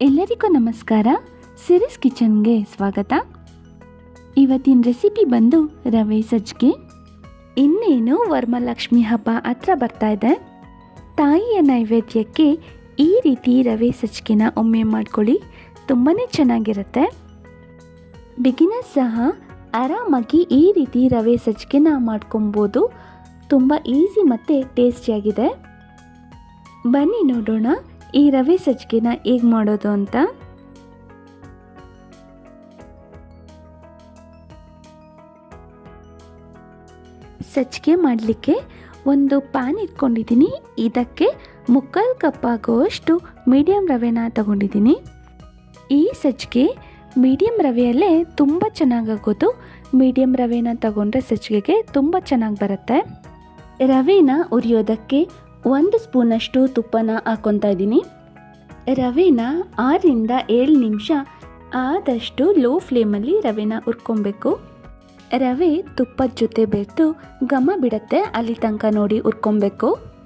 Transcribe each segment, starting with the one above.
ಎಲ್ಲರಿಗೂ ನಮಸ್ಕಾರ. ಸಿರಿಸ್ ಕಿಚನ್ಗೆ ಸ್ವಾಗತ. ಇವತ್ತಿನ ರೆಸಿಪಿ ಬಂದು ರವೆ ಸಜ್ಜಿಗೆ. ಇನ್ನೇನು ಲಕ್ಷ್ಮಿ ಹಬ್ಬ ಹತ್ರ ಬರ್ತಾ ಇದೆ. ತಾಯಿಯ ನೈವೇದ್ಯಕ್ಕೆ ಈ ರೀತಿ ರವೆ ಸಜ್ಜಿಗೆನ ಒಮ್ಮೆ ಮಾಡ್ಕೊಳ್ಳಿ. ತುಂಬಾ ಚೆನ್ನಾಗಿರುತ್ತೆ. ಬಿಗಿನರ್ಸ್ ಸಹ ಆರಾಮಾಗಿ ಈ ರೀತಿ ರವೆ ಸಜ್ಜಿಗೆನ ಮಾಡ್ಕೊಬೋದು. ತುಂಬ ಈಸಿ ಮತ್ತು ಟೇಸ್ಟಿಯಾಗಿದೆ ಬನ್ನಿ ನೋಡೋಣ. ಈ ರವೆ ಸಜ್ಜಿಗೆನ ಹೇಗೆ ಮಾಡೋದು ಅಂತ? ಸಜ್ಜಿಗೆ ಮಾಡಲಿಕ್ಕೆ ಒಂದು ಪ್ಯಾನ್ ಇಟ್ಕೊಂಡಿದ್ದೀನಿ. ಇದಕ್ಕೆ ಮುಕ್ಕಾಲು ಕಪ್ ಆಗುವಷ್ಟು ಮೀಡಿಯಮ್ ರವೆನ ತಗೊಂಡಿದ್ದೀನಿ. ಈ ಸಜ್ಜಿಗೆ ಮೀಡಿಯಮ್ ರವೆಯಲ್ಲೇ ತುಂಬ ಚೆನ್ನಾಗಾಗೋದು. ಮೀಡಿಯಮ್ ರವೆನ ತಗೊಂಡ್ರೆ ಸಜ್ಜಿಗೆಗೆ ತುಂಬ ಚೆನ್ನಾಗಿ ಬರುತ್ತೆ. ರವೆನ ಉರಿಯೋದಕ್ಕೆ ಒಂದು ಸ್ಪೂನಷ್ಟು ತುಪ್ಪನ ಹಾಕ್ಕೊತಾ ಇದ್ದೀನಿ. ರವೆನ ಆರರಿಂದ ಏಳು ನಿಮಿಷ ಆದಷ್ಟು ಲೋ ಫ್ಲೇಮಲ್ಲಿ ರವೆನ ಹುರ್ಕೊಬೇಕು ರವೆ ತುಪ್ಪದ ಜೊತೆ ಬೆರೆತು ಘಮ ಬಿಡತ್ತೆ, ಅಲ್ಲಿ ತನಕ ನೋಡಿ ಹುರ್ಕೊಬೇಕು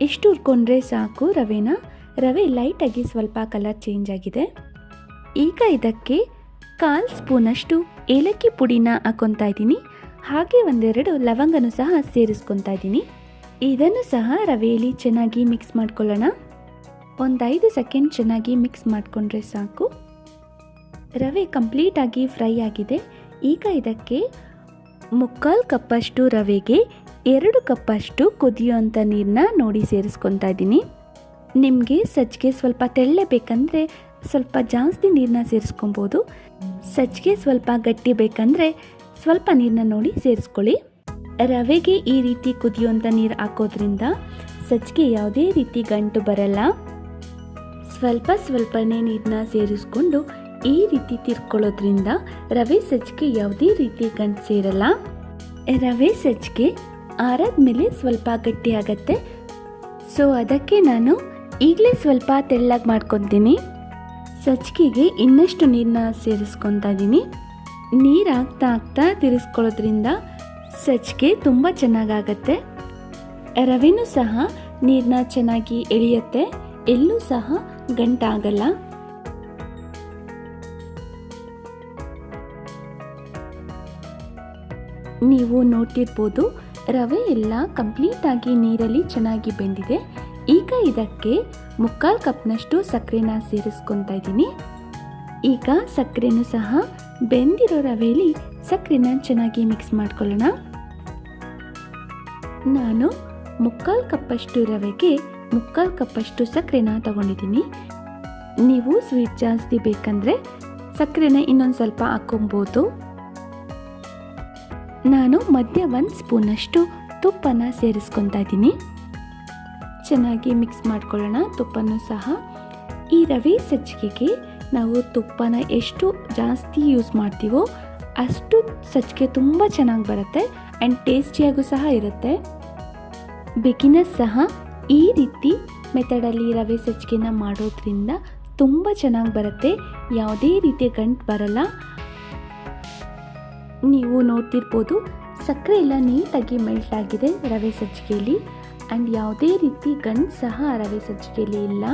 ಎಷ್ಟು ಹುರ್ಕೊಂಡ್ರೆ ಸಾಕು, ರವೆನ. ರವೆ ಲೈಟಾಗಿ ಸ್ವಲ್ಪ ಕಲರ್ ಚೇಂಜ್ ಆಗಿದೆ. ಈಗ ಇದಕ್ಕೆ ಕಾಲು ಸ್ಪೂನಷ್ಟು ಏಲಕ್ಕಿ ಪುಡಿನ ಹಾಕೊತಾ ಇದ್ದೀನಿ. ಹಾಗೆ ಒಂದೆರಡು ಲವಂಗನೂ ಸಹ ಸೇರಿಸ್ಕೊತಾ ಇದ್ದೀನಿ. ಇದನ್ನು ಸಹ ರವೆಯಲ್ಲಿ ಚೆನ್ನಾಗಿ ಮಿಕ್ಸ್ ಮಾಡ್ಕೊಳ್ಳೋಣ. ಒಂದು ಐದು ಸೆಕೆಂಡ್ ಚೆನ್ನಾಗಿ ಮಿಕ್ಸ್ ಮಾಡಿಕೊಂಡ್ರೆ ಸಾಕು. ರವೆ ಕಂಪ್ಲೀಟಾಗಿ ಫ್ರೈ ಆಗಿದೆ. ಈಗ ಇದಕ್ಕೆ ಮುಕ್ಕಾಲು ಕಪ್ಪಷ್ಟು ರವೆಗೆ ಎರಡು ಕಪ್ಪಷ್ಟು ಕುದಿಯುವಂಥ ನೀರನ್ನ ನೋಡಿ ಸೇರಿಸ್ಕೊತಾ ಇದ್ದೀನಿ. ನಿಮಗೆ ಸಜ್ಜಿಗೆ ಸ್ವಲ್ಪ ತೆಳ್ಳೆ ಬೇಕಂದರೆ ಸ್ವಲ್ಪ ಜಾಸ್ತಿ ನೀರನ್ನ ಸೇರಿಸ್ಕೊಬೋದು. ಸಜ್ಜಿಗೆ ಸ್ವಲ್ಪ ಗಟ್ಟಿ ಬೇಕಂದರೆ ಸ್ವಲ್ಪ ನೀರನ್ನ ನೋಡಿ ಸೇರಿಸ್ಕೊಳ್ಳಿ. ರವೆಗೆ ಈ ರೀತಿ ಕುದಿಯುವಂಥ ನೀರು ಹಾಕೋದ್ರಿಂದ ಸಜ್ಜಿಗೆ ಯಾವುದೇ ರೀತಿ ಗಂಟು ಬರಲ್ಲ. ಸ್ವಲ್ಪ ಸ್ವಲ್ಪನೇ ನೀರನ್ನ ಸೇರಿಸ್ಕೊಂಡು ಈ ರೀತಿ ತಿರ್ಕೊಳ್ಳೋದ್ರಿಂದ ರವೆ ಸಜ್ಜಿಗೆ ಯಾವುದೇ ರೀತಿ ಗಂಟು ಸೇರಲ್ಲ. ರವೆ ಸಜ್ಜಿಗೆ ಆರಾದ್ಮೇಲೆ ಸ್ವಲ್ಪ ಗಟ್ಟಿ ಆಗತ್ತೆ. ಸೊ ಅದಕ್ಕೆ ನಾನು ಈಗಲೇ ಸ್ವಲ್ಪ ತೆಳ್ಳಗೆ ಮಾಡ್ಕೊತೀನಿ. ಸಜ್ಜಿಗೆಗೆ ಇನ್ನಷ್ಟು ನೀರನ್ನ ಸೇರಿಸ್ಕೊತಾ ಇದ್ದೀನಿ. ನೀರು ಹಾಕ್ತಾ ಹಾಕ್ತಾ ತಿರ್ಸ್ಕೊಳ್ಳೋದ್ರಿಂದ ಸಜ್ಜಿಗೆ ತುಂಬ ಚೆನ್ನಾಗಾಗತ್ತೆ. ರವೆನೂ ಸಹ ನೀರನ್ನ ಚೆನ್ನಾಗಿ ಎಳೆಯುತ್ತೆ. ಎಲ್ಲೂ ಸಹ ಗಂಟಾಗಲ್ಲ. ನೀವು ನೋಡ್ತಿರ್ಬೋದು, ರವೆ ಎಲ್ಲ ಕಂಪ್ಲೀಟಾಗಿ ನೀರಲ್ಲಿ ಚೆನ್ನಾಗಿ ಬೆಂದಿದೆ. ಈಗ ಇದಕ್ಕೆ ಮುಕ್ಕಾಲು ಕಪ್ನಷ್ಟು ಸಕ್ಕರೆನ ಸೇರಿಸ್ಕೊತಾ ಇದ್ದೀನಿ. ಈಗ ಸಕ್ಕರೆನೂ ಸಹ ಬೆಂದಿರೋ ರವೆಯಲ್ಲಿ ಸಕ್ಕರೆನ ಚೆನ್ನಾಗಿ ಮಿಕ್ಸ್ ಮಾಡ್ಕೊಳ್ಳೋಣ. ನಾನು ಮುಕ್ಕಾಲು ಕಪ್ಪಷ್ಟು ರವೆಗೆ ಮುಕ್ಕಾಲು ಕಪ್ಪಷ್ಟು ಸಕ್ಕರೆನ ತಗೊಂಡಿದ್ದೀನಿ. ನೀವು ಸ್ವೀಟ್ ಜಾಸ್ತಿ ಬೇಕಂದರೆ ಸಕ್ಕರೆನ ಇನ್ನೊಂದು ಸ್ವಲ್ಪ ಹಾಕೊಬೋದು ನಾನು ಮಧ್ಯ ಒಂದು ಸ್ಪೂನಷ್ಟು ತುಪ್ಪನ ಸೇರಿಸ್ಕೊತಾ ಇದ್ದೀನಿ. ಚೆನ್ನಾಗಿ ಮಿಕ್ಸ್ ಮಾಡ್ಕೊಳ್ಳೋಣ, ತುಪ್ಪನೂ ಸಹ. ಈ ರವೆ ಸಜ್ಜಿಗೆಗೆ ನಾವು ತುಪ್ಪನ ಎಷ್ಟು ಜಾಸ್ತಿ ಯೂಸ್ ಮಾಡ್ತೀವೋ ಅಷ್ಟು ಸಜ್ಜಿಗೆ ತುಂಬ ಚೆನ್ನಾಗಿ ಬರುತ್ತೆ ಆ್ಯಂಡ್ ಟೇಸ್ಟಿಯಾಗೂ ಸಹ ಇರುತ್ತೆ. ಬಿಗಿನರ್ಸ್ ಸಹ ಈ ರೀತಿ ಮೆಥಡಲ್ಲಿ ರವೆ ಸಜ್ಜಿಗೆನ ಮಾಡೋದ್ರಿಂದ ತುಂಬ ಚೆನ್ನಾಗಿ ಬರುತ್ತೆ. ಯಾವುದೇ ರೀತಿಯ ಗಂಟು ಬರಲ್ಲ. ನೀವು ನೋಡ್ತಿರ್ಬೋದು, ಸಕ್ಕರೆ ಎಲ್ಲ ನೀಟಾಗಿ ಮೆಲ್ಟ್ ಆಗಿದೆ ರವೆ ಸಜ್ಜಿಗೆಯಲ್ಲಿ ಆ್ಯಂಡ್ ಯಾವುದೇ ರೀತಿ ಗಂಟು ಸಹ ರವೆ ಸಜ್ಜಿಗೆಯಲ್ಲಿ ಇಲ್ಲ.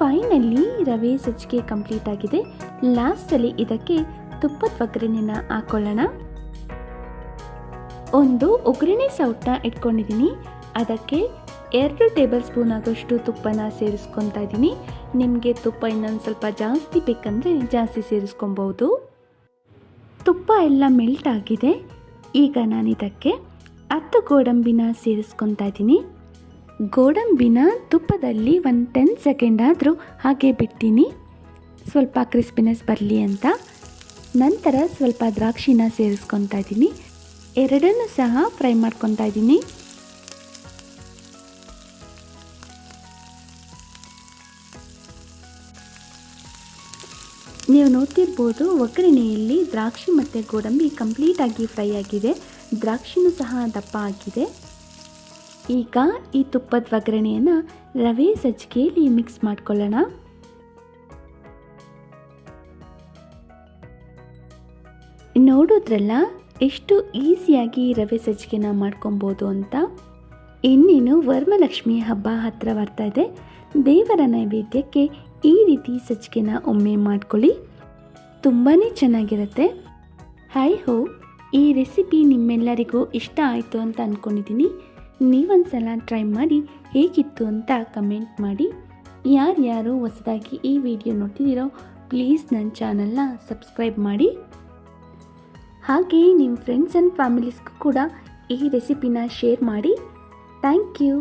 ಫೈನಲಿ ರವೆ ಸಜ್ಜಿಗೆ ಕಂಪ್ಲೀಟ್ ಆಗಿದೆ. ಲಾಸ್ಟಲ್ಲಿ ಇದಕ್ಕೆ ತುಪ್ಪದ ಒಗ್ಗರಣೆನ ಹಾಕೊಳ್ಳೋಣ. ಒಂದು ಒಗ್ಗರಣೆ ಸೌಟನ್ನ ಇಟ್ಕೊಂಡಿದ್ದೀನಿ. ಅದಕ್ಕೆ ಎರಡು ಟೇಬಲ್ ಸ್ಪೂನ್ ಆಗೋಷ್ಟು ತುಪ್ಪನ ಸೇರಿಸ್ಕೊತಾ ಇದ್ದೀನಿ. ನಿಮಗೆ ತುಪ್ಪ ಇನ್ನೊಂದು ಸ್ವಲ್ಪ ಜಾಸ್ತಿ ಬೇಕಂದರೆ ಜಾಸ್ತಿ ಸೇರಿಸ್ಕೊಬೋದು ತುಪ್ಪ ಎಲ್ಲ ಮೆಲ್ಟ್ ಆಗಿದೆ. ಈಗ ನಾನು ಇದಕ್ಕೆ ಹತ್ತು ಗೋಡಂಬಿನ ಸೇರಿಸ್ಕೊತಾ ಇದ್ದೀನಿ. ಗೋಡಂಬಿನ ತುಪ್ಪದಲ್ಲಿ ಒಂದು ಟೆನ್ ಸೆಕೆಂಡ್ ಆದರೂ ಹಾಗೆ ಬಿಡ್ತೀನಿ. ಸ್ವಲ್ಪ ಕ್ರಿಸ್ಪಿನೆಸ್ ಬರಲಿ ಅಂತ. ನಂತರ ಸ್ವಲ್ಪ ದ್ರಾಕ್ಷಿನ ಸೇರಿಸ್ಕೊತಾ ಇದ್ದೀನಿ. ಎರಡನ್ನೂ ಸಹ ಫ್ರೈ ಮಾಡ್ಕೊತಾ ಇದ್ದೀನಿ. ನೀವು ನೋಡ್ತಿರ್ಬೋದು ಒಗ್ಗರಣೆಯಲ್ಲಿ ದ್ರಾಕ್ಷಿ ಮತ್ತು ಗೋಡಂಬಿ ಕಂಪ್ಲೀಟಾಗಿ ಫ್ರೈ ಆಗಿದೆ. ದ್ರಾಕ್ಷಿನೂ ಸಹ ದಪ್ಪ ಆಗಿದೆ. ಈಗ ಈ ತುಪ್ಪದ ಒಗ್ಗರಣೆಯನ್ನು ರವೆ ಸಜ್ಜಿಗೆಯಲ್ಲಿ ಮಿಕ್ಸ್ ಮಾಡ್ಕೊಳ್ಳೋಣ. ನೋಡೋದ್ರಲ್ಲ, ಎಷ್ಟು ಈಸಿಯಾಗಿ ರವೆ ಸಜ್ಜಿಗೆನ ಮಾಡ್ಕೊಬೋದು ಅಂತ? ಇನ್ನೇನು ವರ್ಮಲಕ್ಷ್ಮಿ ಹಬ್ಬ ಹತ್ತಿರ ಬರ್ತಾ ಇದೆ. ದೇವರ ನೈವೇದ್ಯಕ್ಕೆ ಈ ರೀತಿ ಸಜ್ಜಿಗೆನ ಒಮ್ಮೆ ಮಾಡ್ಕೊಳ್ಳಿ. ತುಂಬಾ ಚೆನ್ನಾಗಿರುತ್ತೆ. ಹಾಯ್ ಹೋ, ಈ ರೆಸಿಪಿ ನಿಮ್ಮೆಲ್ಲರಿಗೂ ಇಷ್ಟ ಆಯಿತು ಅಂತ ಅಂದ್ಕೊಂಡಿದ್ದೀನಿ ನೀವೊಂದ್ಸಲ ಟ್ರೈ ಮಾಡಿ ಹೇಗಿತ್ತು ಅಂತ ಕಮೆಂಟ್ ಮಾಡಿ. ಯಾರ್ಯಾರು ಹೊಸದಾಗಿ ಈ ವಿಡಿಯೋ ನೋಡ್ತಿದ್ದೀರೋ, ಪ್ಲೀಸ್ ನನ್ನ ಚಾನಲ್ನ ಸಬ್ಸ್ಕ್ರೈಬ್ ಮಾಡಿ. ಹಾಗೆಯೇ ನಿಮ್ಮ ಫ್ರೆಂಡ್ಸ್ ಆ್ಯಂಡ್ ಫ್ಯಾಮಿಲೀಸ್ಗೂ ಕೂಡ ಈ ರೆಸಿಪಿನ ಶೇರ್ ಮಾಡಿ. Thank you.